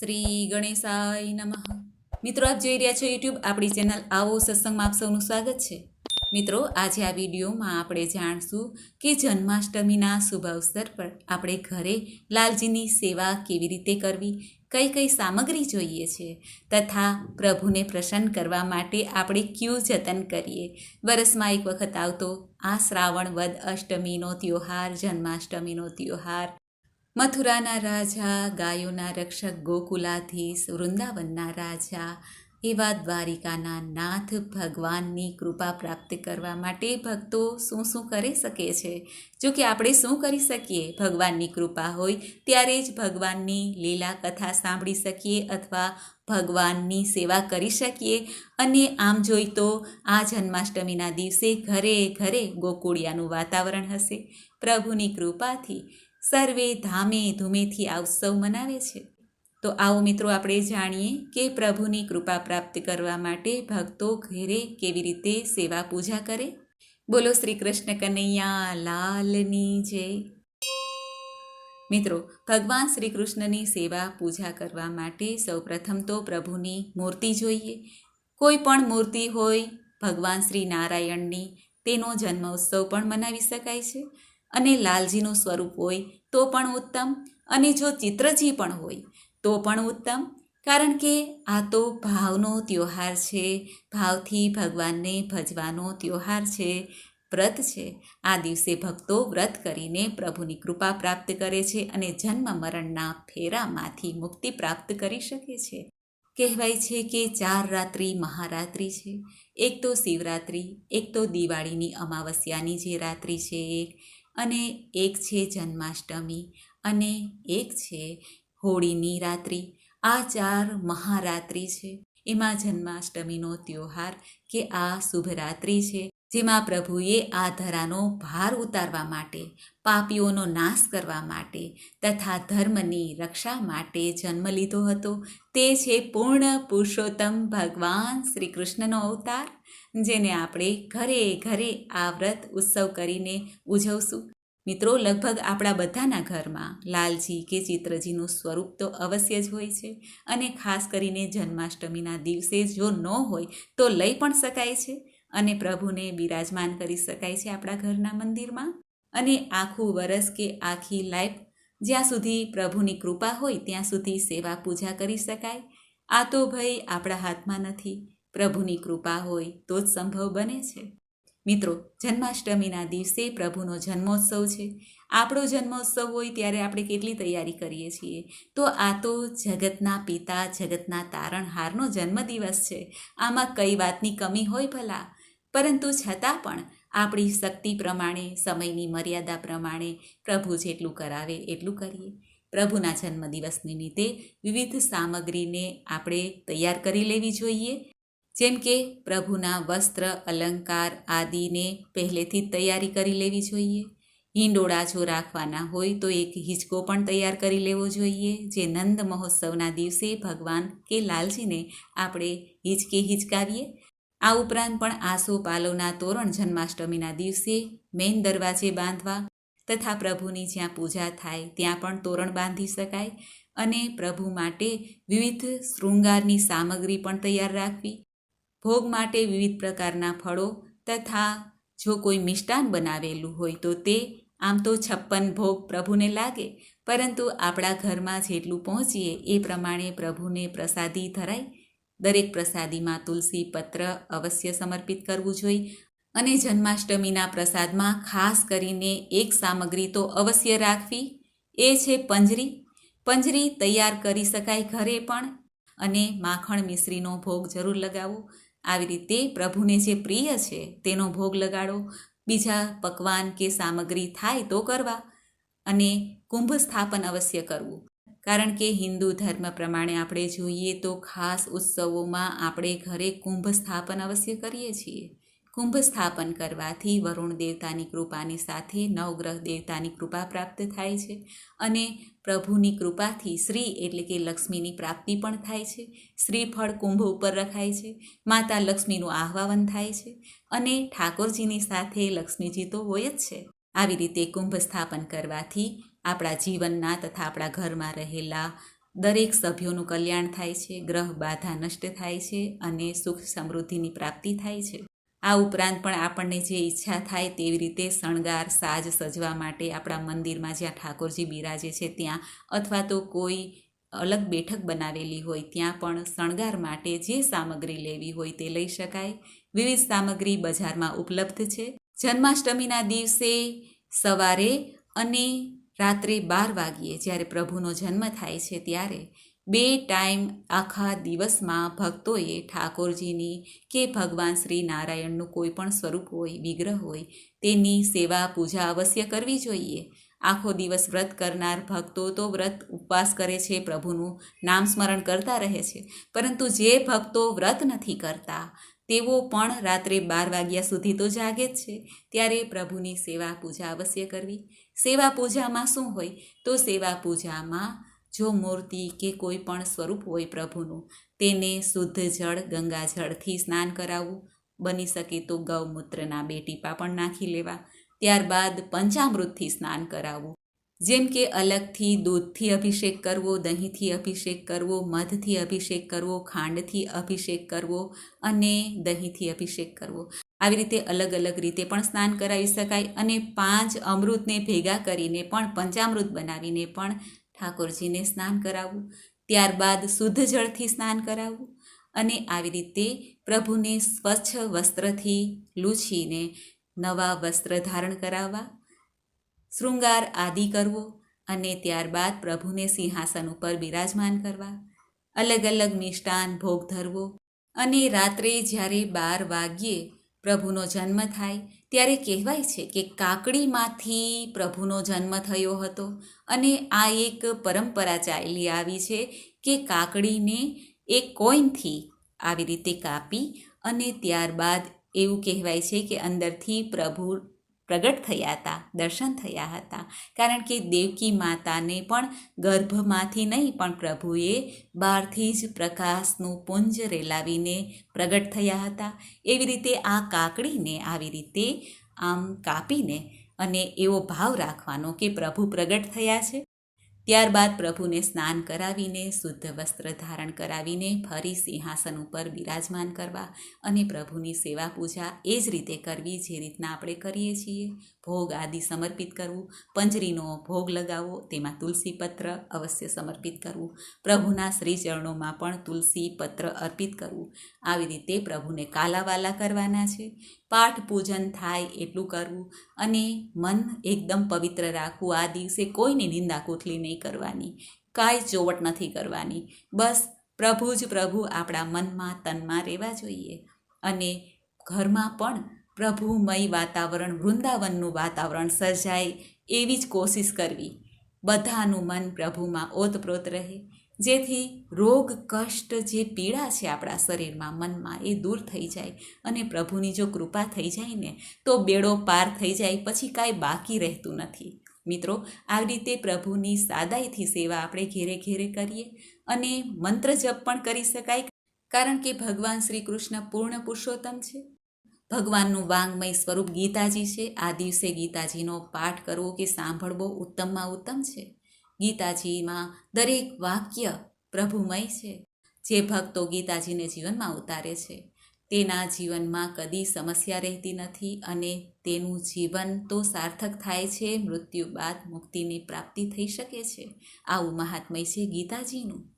શ્રી ગણેશાય નમઃ. મિત્રો, આપ જોઈ રહ્યા છો યુટ્યુબ આપણી ચેનલ આવો સત્સંગમાં આપ સૌનું સ્વાગત છે. મિત્રો, આજે આ વિડીયોમાં આપણે જાણશું કે જન્માષ્ટમીના શુભ અવસર પર આપણે ઘરે લાલજીની સેવા કેવી રીતે કરવી, કઈ કઈ સામગ્રી જોઈએ છે, તથા પ્રભુને પ્રસન્ન કરવા માટે આપણે ક્યુ જતન કરીએ. વરસમાં એક વખત આવતો આ શ્રાવણ વદ અષ્ટમીનો ત્યોહાર, જન્માષ્ટમીનો ત્યોહાર. મથુરાના રાજા, ગાયોના રક્ષક ગોકુલાધીશ, વૃંદાવનના રાજા એવા દ્વારિકાના નાથ ભગવાનની કૃપા પ્રાપ્ત કરવા માટે ભક્તો શું શું કરી શકે છે? જો કે આપણે શું કરી શકીએ? ભગવાનની કૃપા હોય ત્યારે જ ભગવાનની લીલા કથા સાંભળી શકીએ અથવા ભગવાનની સેવા કરી શકીએ. અને આમ જોઈ તો આ જન્માષ્ટમીના દિવસે ઘરે ઘરે ગોકુળિયાનું વાતાવરણ હશે. પ્રભુની કૃપાથી સર્વે ધામે ધૂમેથી આ ઉત્સવ મનાવે છે. તો આવો મિત્રો આપણે જાણીએ કે પ્રભુની કૃપા પ્રાપ્ત કરવા માટે ભક્તો ઘેરે કેવી રીતે સેવા પૂજા કરે? બોલો શ્રી કૃષ્ણ કનૈયા, લાલની જય. મિત્રો, ભગવાન શ્રી કૃષ્ણની સેવા પૂજા કરવા માટે સૌપ્રથમ તો પ્રભુની મૂર્તિ જોઈએ. કોઈ પણ મૂર્તિ હોય, ભગવાન શ્રી નારાયણની, તેનો જન્મોત્સવ પણ મનાવી શકાય છે. અને લાલજીનું સ્વરૂપ હોય તો પણ ઉત્તમ અને જો ચિત્રજી પણ હોય તો પણ ઉત્તમ. કારણ કે આ તો ભાવનો ત્યોહાર છે, ભાવથી ભગવાનને ભજવાનો ત્યોહાર છે, વ્રત છે. આ દિવસે ભક્તો વ્રત કરીને પ્રભુની કૃપા પ્રાપ્ત કરે છે અને જન્મ મરણના ફેરામાંથી મુક્તિ પ્રાપ્ત કરી શકે છે. કહેવાય છે કે ચાર રાત્રિ મહારાત્રિ છે. એક તો શિવરાત્રિ, એક તો દિવાળીની અમાવસ્યાની જે રાત્રિ છે, એક અને એક છે જન્માષ્ટમી અને એક છે હોળીની રાત્રિ. આ ચાર મહારાત્રિ છે. એમાં જન્માષ્ટમીનો ત્યોહાર કે આ શુભરાત્રિ છે, જેમાં પ્રભુએ આ ધરાનો ભાર ઉતારવા માટે, પાપીઓનો નાશ કરવા માટે તથા ધર્મની રક્ષા માટે જન્મ લીધો હતો. તે છે પૂર્ણ પુરુષોત્તમ ભગવાન શ્રી કૃષ્ણનો અવતાર. જેને આપણે ઘરે ઘરે આ વ્રત ઉત્સવ કરીને ઉજવશું. મિત્રો, લગભગ આપણા બધાના ઘરમાં લાલજી કે ચિત્રજીનું સ્વરૂપ તો અવશ્ય જ હોય છે અને ખાસ કરીને જન્માષ્ટમીના દિવસે જો ન હોય તો લઈ પણ શકાય છે અને પ્રભુને બિરાજમાન કરી શકાય છે આપણા ઘરના મંદિરમાં. અને આખું વરસ કે આખી લાઈફ જ્યાં સુધી પ્રભુની કૃપા હોય ત્યાં સુધી સેવા પૂજા કરી શકાય. આ તો ભાઈ આપણા હાથમાં નથી. પ્રભુની કૃપા હોય તો જ સંભવ બને છે. મિત્રો, જન્માષ્ટમીના દિવસે પ્રભુનો જન્મોત્સવ છે. આપણો જન્મોત્સવ હોય ત્યારે આપણે કેટલી તૈયારી કરીએ છીએ? તો આ તો જગતના પિતા, જગતના તારણહારનો જન્મદિવસ છે. આમાં કઈ વાતની કમી હોય ભલા? પરંતુ છતાં પણ આપણી શક્તિ પ્રમાણે, સમયની મર્યાદા પ્રમાણે પ્રભુ જેટલું કરાવે એટલું કરીએ. પ્રભુના જન્મદિવસ નિમિત્તે વિવિધ સામગ્રીને આપણે તૈયાર કરી લેવી જોઈએ. જેમ કે પ્રભુના વસ્ત્ર, અલંકાર આદિને પહેલેથી જ તૈયારી કરી લેવી જોઈએ. હિંડોળા જો રાખવાના હોય તો એક હિંચકો પણ તૈયાર કરી લેવો જોઈએ, જે નંદ મહોત્સવના દિવસે ભગવાન કે લાલજીને આપણે હિંચકે હિંચકાવીએ. આ ઉપરાંત પણ આસો પાલોના તોરણ જન્માષ્ટમીના દિવસે મેઇન દરવાજે બાંધવા તથા પ્રભુની જ્યાં પૂજા થાય ત્યાં પણ તોરણ બાંધી શકાય અને પ્રભુ માટે વિવિધ શૃંગારની સામગ્રી પણ તૈયાર રાખવી. ભોગ માટે વિવિધ પ્રકારના ફળો તથા જો કોઈ મિષ્ટાન બનાવેલું હોય તો તે આમ તો છપ્પન ભોગ પ્રભુને લાગે, પરંતુ આપણા ઘરમાં જેટલું પહોંચીએ એ પ્રમાણે પ્રભુને પ્રસાદી ધરાય. દરેક પ્રસાદીમાં તુલસી પત્ર અવશ્ય સમર્પિત કરવું જોઈએ અને જન્માષ્ટમીના પ્રસાદમાં ખાસ કરીને એક સામગ્રી તો અવશ્ય રાખવી. એ છે પંજરી. પંજરી તૈયાર કરી શકાય ઘરે પણ અને માખણ મિશ્રીનો ભોગ જરૂર લગાવો. આવી રીતે પ્રભુને જે પ્રિય છે તેનો ભોગ લગાડો. બીજા પકવાન કે સામગ્રી થાય તો કરવા અને કુંભ સ્થાપન અવશ્ય કરવું. કારણ કે હિન્દુ ધર્મ પ્રમાણે આપણે જોઈએ તો ખાસ ઉત્સવોમાં આપણે ઘરે કુંભ સ્થાપન અવશ્ય કરીએ છીએ. કુંભ સ્થાપન કરવાથી વરુણ દેવતાની કૃપાની સાથે નવગ્રહ દેવતાની કૃપા પ્રાપ્ત થાય છે અને પ્રભુની કૃપાથી શ્રી એટલે કે લક્ષ્મીની પ્રાપ્તિ પણ થાય છે. શ્રીફળ કુંભ ઉપર રખાય છે, માતા લક્ષ્મીનું આહ્વાન થાય છે અને ઠાકોરજીની સાથે લક્ષ્મીજી તો હોય જ છે. આવી રીતે કુંભ સ્થાપન કરવાથી આપણા જીવનના તથા આપણા ઘરમાં રહેલા દરેક સભ્યોનું કલ્યાણ થાય છે, ગ્રહ બાધા નષ્ટ થાય છે અને સુખ સમૃદ્ધિની પ્રાપ્તિ થાય છે. આ ઉપરાંત પણ આપણને જે ઈચ્છા થાય તેવી રીતે શણગાર, સાજ સજવા માટે આપણા મંદિરમાં જ્યાં ઠાકોરજી બિરાજે છે ત્યાં અથવા તો કોઈ અલગ બેઠક બનાવેલી હોય ત્યાં પણ શણગાર માટે જે સામગ્રી લેવી હોય તે લઈ શકાય. વિવિધ સામગ્રી બજારમાં ઉપલબ્ધ છે. જન્માષ્ટમીના દિવસે સવારે અને રાત્રે બાર વાગ્યે જ્યારે પ્રભુનો જન્મ થાય છે ત્યારે બે ટાઈમ આખા દિવસમાં ભક્તોએ ઠાકોરજીની કે ભગવાન શ્રી નારાયણનું કોઈ પણ સ્વરૂપ હોય, વિગ્રહ હોય, તેની સેવા, પૂજા અવશ્ય કરવી જોઈએ. આખો દિવસ વ્રત કરનાર ભક્તો તો વ્રત ઉપવાસ કરે છે, પ્રભુનું નામ સ્મરણ કરતા રહે છે. પરંતુ જે ભક્તો વ્રત નથી કરતા, તેઓ પણ રાત્રે બાર વાગ્યા સુધી તો જાગે જ છે. ત્યારે પ્રભુની સેવા, પૂજા અવશ્ય કરવી. સેવા પૂજામાં શું હોય? તો સેવા પૂજામાં જો મૂર્તિ કે કોઈ પણ સ્વરૂપ હોય પ્રભુનું, તેને શુદ્ધ જળ ગંગાજળથી સ્નાન કરાવવું. બની શકે તો ગૌમૂત્રના બે ટીપા પણ નાખી લેવા. ત્યારબાદ પંચામૃતથી સ્નાન કરાવવું. જેમ કે અલગથી દૂધથી અભિષેક કરવો, દહીંથી અભિષેક કરવો, મધથી અભિષેક કરવો, ખાંડથી અભિષેક કરવો અને દહીંથી અભિષેક કરવો. આવી રીતે અલગ અલગ રીતે પણ સ્નાન કરાવી શકાય અને પાંચ અમૃતને ભેગા કરીને પણ પંચામૃત બનાવીને પણ ઠાકોરજીને સ્નાન કરાવવું, ત્યારબાદ શુદ્ધ જળથી સ્નાન કરાવવું અને આવી રીતે પ્રભુને સ્વચ્છ વસ્ત્રથી લૂછીને નવા વસ્ત્ર ધારણ કરાવવા, શૃંગાર આદિ કરવો અને ત્યારબાદ પ્રભુને સિંહાસન ઉપર બિરાજમાન કરવા, અલગ અલગ મિષ્ટાન ભોગ ધરવો અને રાત્રે જ્યારે બાર વાગ્યે પ્રભુનો જન્મ થાય ત્યારે કહેવાય છે કે કાકડીમાંથી પ્રભુનો જન્મ થયો હતો અને આ એક પરંપરા ચાલી આવી છે કે કાકડીને એક કોઈનથી આવી રીતે કાપી અને ત્યારબાદ એવું કહેવાય છે કે અંદરથી પ્રભુ પ્રગટ થયા હતા, દર્શન થયા હતા. કારણ કે દેવકી માતાને પણ ગર્ભમાંથી નહીં, પણ પ્રભુએ બહારથી જ પ્રકાશનું પુંજ રેલાવીને પ્રગટ થયા હતા. એવી રીતે આ કાકડીને આવી રીતે આમ કાપીને અને એવો ભાવ રાખવાનો કે પ્રભુ પ્રગટ થયા છે. ત્યારબાદ પ્રભુને સ્નાન કરાવીને, શુદ્ધ વસ્ત્ર ધારણ કરાવીને ફરી સિંહાસન ઉપર બિરાજમાન કરવા અને પ્રભુની સેવા પૂજા એ જ રીતે કરવી જે રીતના આપણે કરીએ છીએ. ભોગ આદિ સમર્પિત કરવું, પંજરીનો ભોગ લગાવવો, તેમાં તુલસી પત્ર અવશ્ય સમર્પિત કરવું, પ્રભુના શ્રી ચરણોમાં પણ તુલસી પત્ર અર્પિત કરવું. આવી રીતે પ્રભુને કાલાવાલા કરવાના છે. પાઠ પૂજન થાય એટલું કરવું અને મન એકદમ પવિત્ર રાખવું. આ દિવસે કોઈની નિંદા કોથલી નહીં કરવાની, કાંઈ ચોવટ નથી કરવાની. બસ પ્રભુ જ પ્રભુ આપણા મનમાં તનમાં રહેવા જોઈએ અને ઘરમાં પણ પ્રભુમય વાતાવરણ, વૃંદાવનનું વાતાવરણ સર્જાય એવી જ કોશિશ કરવી. બધાનું મન પ્રભુમાં ઓતપ્રોત રહે. જેથી રોગ, કષ્ટ જે પીડા છે આપણા શરીરમાં, મનમાં, એ દૂર થઈ જાય અને પ્રભુની જો કૃપા થઈ જાય ને, તો બેડો પાર થઈ જાય, પછી કાંઈ બાકી રહેતું નથી. મિત્રો આવી રીતે પ્રભુની સાદાઈથી સેવા આપણે ઘેરે ઘેરે કરીએ અને મંત્ર જપ પણ કરી શકાય, કારણ કે ભગવાન શ્રી કૃષ્ણ પૂર્ણ પુરુષોત્તમ છે. ભગવાનનું વાંગમય સ્વરૂપ ગીતાજી છે. આ દિવસે ગીતાજીનો પાઠ કરવો કે સાંભળવો ઉત્તમમાં ઉત્તમ છે. ગીતાજીમાં દરેક વાક્ય પ્રભુમય છે. જે ભક્તો ગીતાજીને જીવનમાં ઉતારે છે, તેના જીવનમાં કદી સમસ્યા રહેતી નથી અને તેનું જીવન તો સાર્થક થાય છે, મૃત્યુ બાદ મુક્તિની પ્રાપ્તિ થઈ શકે છે. આવું મહાત્મય છે ગીતાજીનું.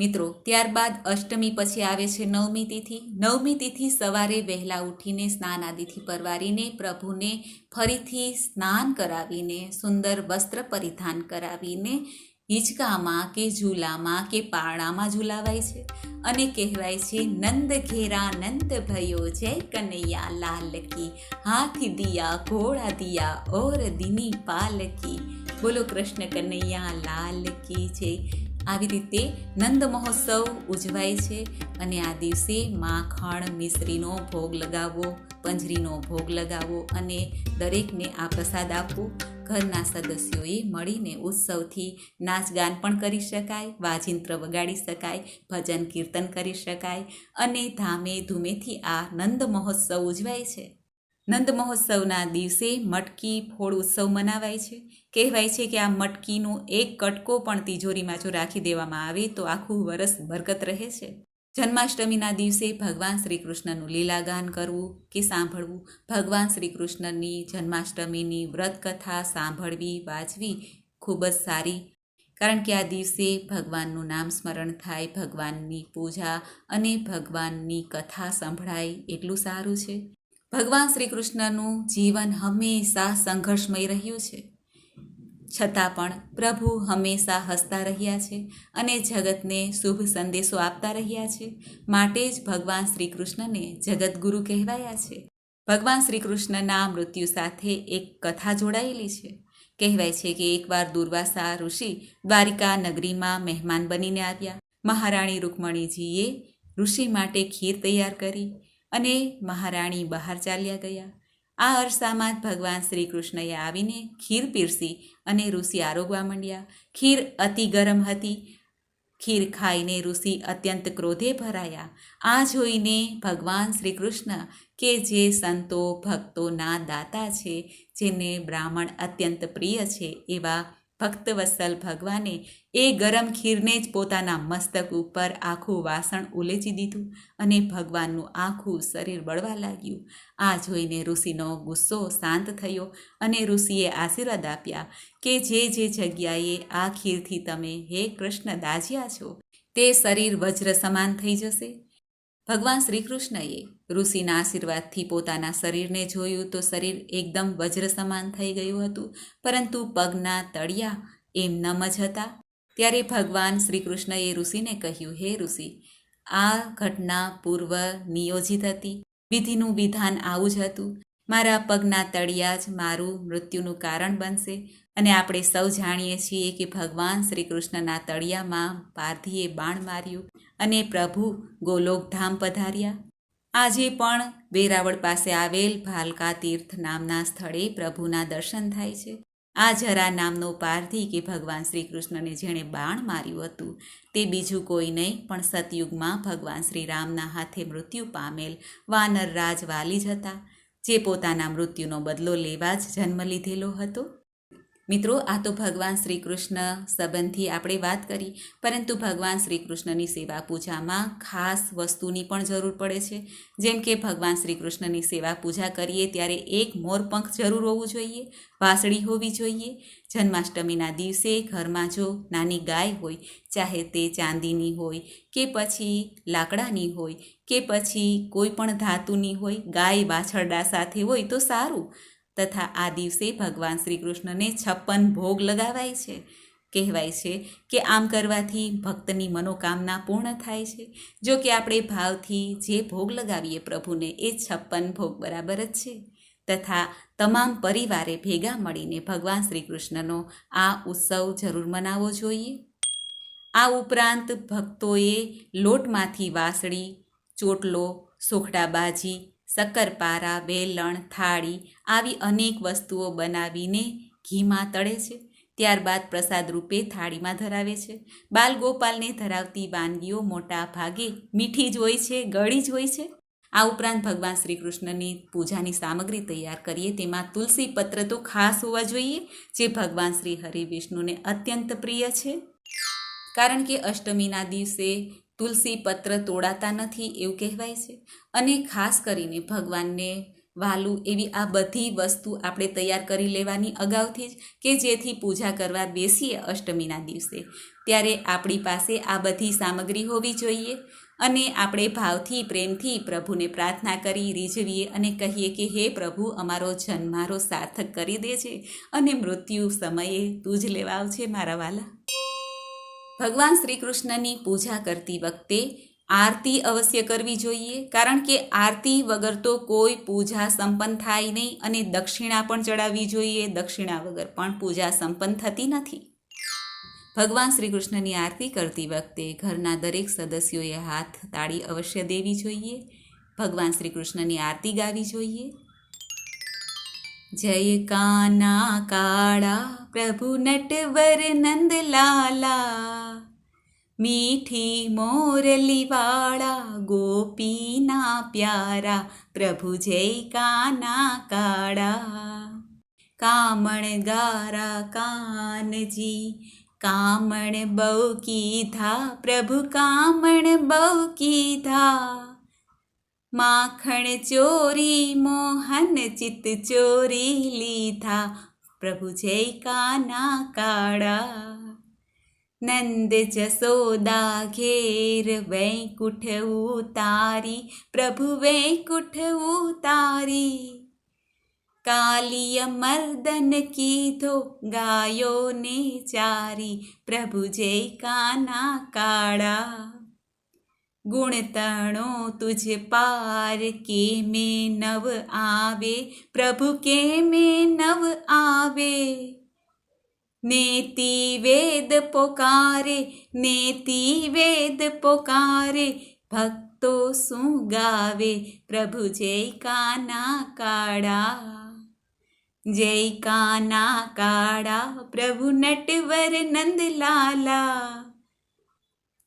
મિત્રો, ત્યારબાદ અષ્ટમી પછી આવે છે નવમી તિથિ. નવમી તિથિ સવારે વહેલા ઉઠીને સ્નાન આદિથી પરવારીને પ્રભુને ફરીથી સ્નાન કરાવીને સુંદર વસ્ત્ર પરિધાન કરાવીને હિંચકામાં કે ઝૂલામાં કે પારણામાં ઝૂલાવાય છે અને કહેવાય છે, નંદ ઘેરા નંદ ભયો, જય કનૈયા લાલ કી હાથી દિયા, ઘોડા દિયા, ઓર દિની પાલકી. બોલો કૃષ્ણ કનૈયા લાલ કી જય. આવી રીતે નંદ મહોત્સવ ઉજવાય છે અને આ દિવસે માખણ મિશ્રીનો ભોગ લગાવવો, પંજરીનો ભોગ લગાવવો અને દરેકને આ પ્રસાદ આપવો. ઘરના સદસ્યોએ મળીને ઉત્સવથી નાચગાન પણ કરી શકાય, વાજિંત્ર વગાડી શકાય, ભજન કીર્તન કરી શકાય અને ધામે ધૂમેથી આ નંદ મહોત્સવ ઉજવાય છે. નંદ મહોત્સવના દિવસે મટકી ફોડ ઉત્સવ મનાવાય છે. કહેવાય છે કે આ મટકીનો એક કટકો પણ તિજોરીમાં જો રાખી દેવામાં આવે તો આખું વરસ બરકત રહે છે. જન્માષ્ટમીના દિવસે ભગવાન શ્રી કૃષ્ણનું લીલાગાન કરવું કે સાંભળવું? ભગવાન શ્રી કૃષ્ણની જન્માષ્ટમીની વ્રત કથા સાંભળવી, વાંચવી ખૂબ જ સારી. કારણ કે આ દિવસે ભગવાનનું નામ સ્મરણ થાય, ભગવાનની પૂજા અને ભગવાનની કથા સંભળાય એટલું સારું છે. ભગવાન શ્રી કૃષ્ણનું જીવન હંમેશા સંઘર્ષમય રહ્યું છે. છતાં પણ પ્રભુ હંમેશા હસતા રહ્યા છે અને જગતને શુભ સંદેશો આપતા રહ્યા છે. માટે જ ભગવાન શ્રી કૃષ્ણને જગતગુરુ કહેવાયા છે. ભગવાન શ્રી કૃષ્ણના મૃત્યુ સાથે એક કથા જોડાયેલી છે. કહેવાય છે કે એકવાર દુર્વાસા ઋષિ દ્વારિકા નગરીમાં મહેમાન બનીને આવ્યા. મહારાણી રૂકમણીજીએ ઋષિ માટે ખીર તૈયાર કરી. અને મહારાણી બહાર ચાલ્યા ગયા. આ અરસામાં જ ભગવાન શ્રી કૃષ્ણએ આવીને ખીર પીરસી અને ઋષિ આરોગવા માંડ્યા. ખીર અતિ ગરમ હતી. ખીર ખાઈને ઋષિ અત્યંત ક્રોધે ભરાયા. આ જોઈને ભગવાન શ્રી કૃષ્ણ કે જે સંતો ભક્તોના દાતા છે જેને બ્રાહ્મણ અત્યંત પ્રિય છે એવા ભક્તવત્સલ ભગવાને એ ગરમ ખીરને જ પોતાના મસ્તક ઉપર આખું વાસણ ઉલેચી દીધું અને ભગવાનનું આખું શરીર બળવા લાગ્યું. આ જોઈને ઋષિનો ગુસ્સો શાંત થયો અને ઋષિએ આશીર્વાદ આપ્યા કે જે જે જગ્યાએ આ ખીરથી તમે હે કૃષ્ણ દાજ્યા છો, તે શરીર વજ્ર સમાન થઈ જશે. ભગવાન શ્રી કૃષ્ણએ ઋષિના આશીર્વાદથી પોતાના શરીરને જોયું તો શરીર એકદમ વજ્ર સમાન થઈ ગયું હતું, પરંતુ પગના તળિયા એમ નમ જ હતા. ત્યારે ભગવાન શ્રી કૃષ્ણએ ઋષિને કહ્યું, હે ઋષિ, આ ઘટના પૂર્વ નિયોજિત હતી. વિધિનું વિધાન આવું જ હતું. મારા પગના તળિયા જ મારું મૃત્યુનું કારણ બનશે. અને આપણે સૌ જાણીએ છીએ કે ભગવાન શ્રી કૃષ્ણના તળિયામાં પારધીએ બાણ માર્યું અને પ્રભુ ગોલોકધામ પધાર્યા. આજે પણ વેરાવળ પાસે આવેલ ભાલકા તીર્થ નામના સ્થળે પ્રભુના દર્શન થાય છે. આ જરા નામનો પારધી કે ભગવાન શ્રી કૃષ્ણને જેણે બાણ માર્યું હતું, તે બીજું કોઈ નહીં, પણ સતયુગમાં ભગવાન શ્રી રામના હાથે મૃત્યુ પામેલ વાનર રાજ વાલી જ હતા, જે પોતાના મૃત્યુનો બદલો લેવા જ જન્મ લીધેલો હતો. મિત્રો, આ તો ભગવાન શ્રી કૃષ્ણ સંબંધી આપણે વાત કરી, પરંતુ ભગવાન શ્રી કૃષ્ણની સેવા પૂજામાં ખાસ વસ્તુની પણ જરૂર પડે છે. જેમ કે ભગવાન શ્રી કૃષ્ણની સેવા પૂજા કરીએ ત્યારે એક મોરપંખ જરૂર હોવું જોઈએ, વાસળી હોવી જોઈએ. જન્માષ્ટમીના દિવસે ઘરમાં જો નાની ગાય હોય, ચાહે તે ચાંદીની હોય કે પછી લાકડાની હોય કે પછી કોઈ પણ ધાતુની હોય, ગાય વાછરડા સાથે હોય તો સારું. તથા આ દિવસે ભગવાન શ્રી કૃષ્ણને છપ્પન ભોગ લગાવાય છે. કહેવાય છે કે આમ કરવાથી ભક્તની મનોકામના પૂર્ણ થાય છે. જો કે આપણે ભાવથી જે ભોગ લગાવીએ પ્રભુને, એ છપ્પન ભોગ બરાબર જ છે. તથા તમામ પરિવારે ભેગા મળીને ભગવાન શ્રી કૃષ્ણનો આ ઉત્સવ જરૂર મનાવવો જોઈએ. આ ઉપરાંત ભક્તોએ લોટમાંથી વાસળી, ચોટલો સોખડાબાજી શક્કરપારા વેલણ થાળી આવી અનેક વસ્તુઓ બનાવીને ઘીમાં તળે છે. ત્યારબાદ પ્રસાદ રૂપે થાળીમાં ધરાવે છે. બાલગોપાલને ધરાવતી વાનગીઓ મોટા ભાગે મીઠી જ હોય છે, ગળી જ હોય છે. આ ઉપરાંત ભગવાન શ્રી કૃષ્ણની પૂજાની સામગ્રી તૈયાર કરીએ તેમાં તુલસી પત્ર તો ખાસ હોવા જોઈએ, જે ભગવાન શ્રી હરિ વિષ્ણુને અત્યંત પ્રિય છે. કારણ કે અષ્ટમીના દિવસે તુલસી પત્ર તોડાતા નથી એવું કહેવાય છે. અને ખાસ કરીને ભગવાનને વાલું એવી આ બધી વસ્તુ આપણે તૈયાર કરી લેવાની અગાઉથી જ કે જેથી પૂજા કરવા બેસીએ અષ્ટમીના દિવસે. ત્યારે આપણી પાસે આ બધી સામગ્રી હોવી જોઈએ અને આપણે ભાવથી, પ્રેમથી પ્રભુને પ્રાર્થના કરી રીઝવીએ અને કહીએ કે, હે પ્રભુ, અમારો જન્મારો સાર્થક કરી દે છે અને મૃત્યુ સમયે તું જ લેવા આવશે મારા વાલા. ભગવાન શ્રી કૃષ્ણની પૂજા કરતી વખતે આરતી અવશ્ય કરવી જોઈએ, કારણ કે આરતી વગર તો કોઈ પૂજા સંપન્ન થાય નહીં અને દક્ષિણા પણ ચડાવવી જોઈએ. દક્ષિણા વગર પણ પૂજા સંપન્ન થતી નથી. ભગવાન શ્રી કૃષ્ણની આરતી કરતી વખતે ઘરના દરેક સદસ્યોએ હાથ તાળી અવશ્ય દેવી જોઈએ. ભગવાન શ્રી કૃષ્ણની આરતી ગાવી જોઈએ. જય કાના કાળા પ્રભુ નટવર નંદલાલા મીઠી મોરલીવાળા ગોપીના પ્યારા પ્રભુ જય કાના કાળા કામણ ગારા કાનજી કામણ બહુ કીધા પ્રભુ કામણ બહુ કીધા માખણ ચોરી, મોહન ચિત્ત ચોરી લીધા. પ્રભુ જય કાના કાળા. નંદ જસોદા ઘેર વૈકુંઠ ઉતારી. પ્રભુ વૈકુંઠ ઉતારી. કાલિય મર્દન કીધો, ગાયોને ચારી. પ્રભુ જય કાના કાળા. ગુણ તણો તુજ પાર કે મે નવ આવે પ્રભુ કે મે નવ આવે નેતિ વેદ પોકારે નેતિ વેદ પોકારે ભક્તો શું ગાવે પ્રભુ જય કાના કાળા જય કાના કાળા પ્રભુ નટવર નંદલાલા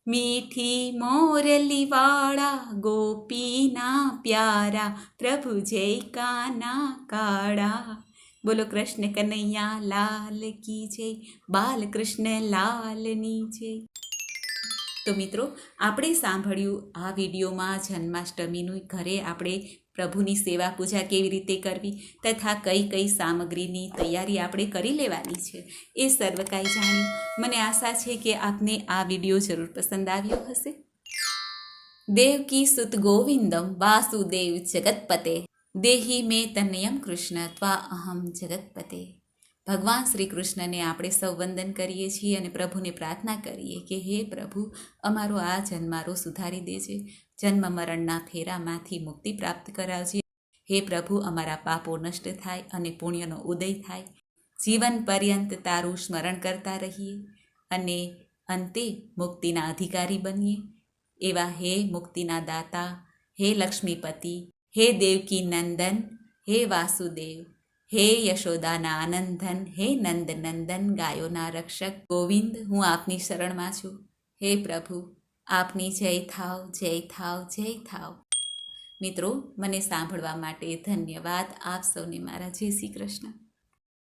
મીઠી મોરલીવાળા ગોપીના પ્યારા પ્રભુ જય કાના કાળા બોલો કૃષ્ણ કનૈયા લાલ કી જય બાલકૃષ્ણ લાલની જય તો મિત્રો, આપણે સાંભળ્યું આ વિડીયોમાં જન્માષ્ટમીનું ઘરે આપણે પ્રભુની સેવા પૂજા કેવી રીતે કરવી તથા કઈ કઈ સામગ્રીની તૈયારી આપણે કરી લેવાની છે એ સર્વ કાંઈ જાણ્યું. મને આશા છે કે આપને આ વીડિયો જરૂર પસંદ આવ્યો હશે. દેવકી સુત ગોવિંદમ વાસુદેવ જગતપતે. દેહી મેં તનયમ કૃષ્ણ, ત્વા અહમ જગતપતે. ભગવાન શ્રી કૃષ્ણને આપણે સૌ વંદન કરીએ છીએ અને પ્રભુને પ્રાર્થના કરીએ કે હે પ્રભુ, અમારો આ જન્મારો સુધારી દેજે. જન્મ મરણના ફેરામાંથી મુક્તિ પ્રાપ્ત કરાવજે. હે પ્રભુ, અમારા પાપો નષ્ટ થાય અને પુણ્યનો ઉદય થાય. જીવન પર્યંત તારું સ્મરણ કરતા રહીએ અને અંતે મુક્તિના અધિકારી બનીએ. એવા હે મુક્તિના દાતા, હે લક્ષ્મીપતિ, હે દેવકી નંદન, હે વાસુદેવ. હે યશોદાના આનંદન, હે નંદ નંદન ગાયોના રક્ષક, ગોવિંદ, હું આપની શરણમાં છું. હે પ્રભુ, આપની જય થાવ જય થાવ જય થાવ. મિત્રો, મને સાંભળવા માટે ધન્યવાદ. આપ સૌને મારા જય શ્રી કૃષ્ણ.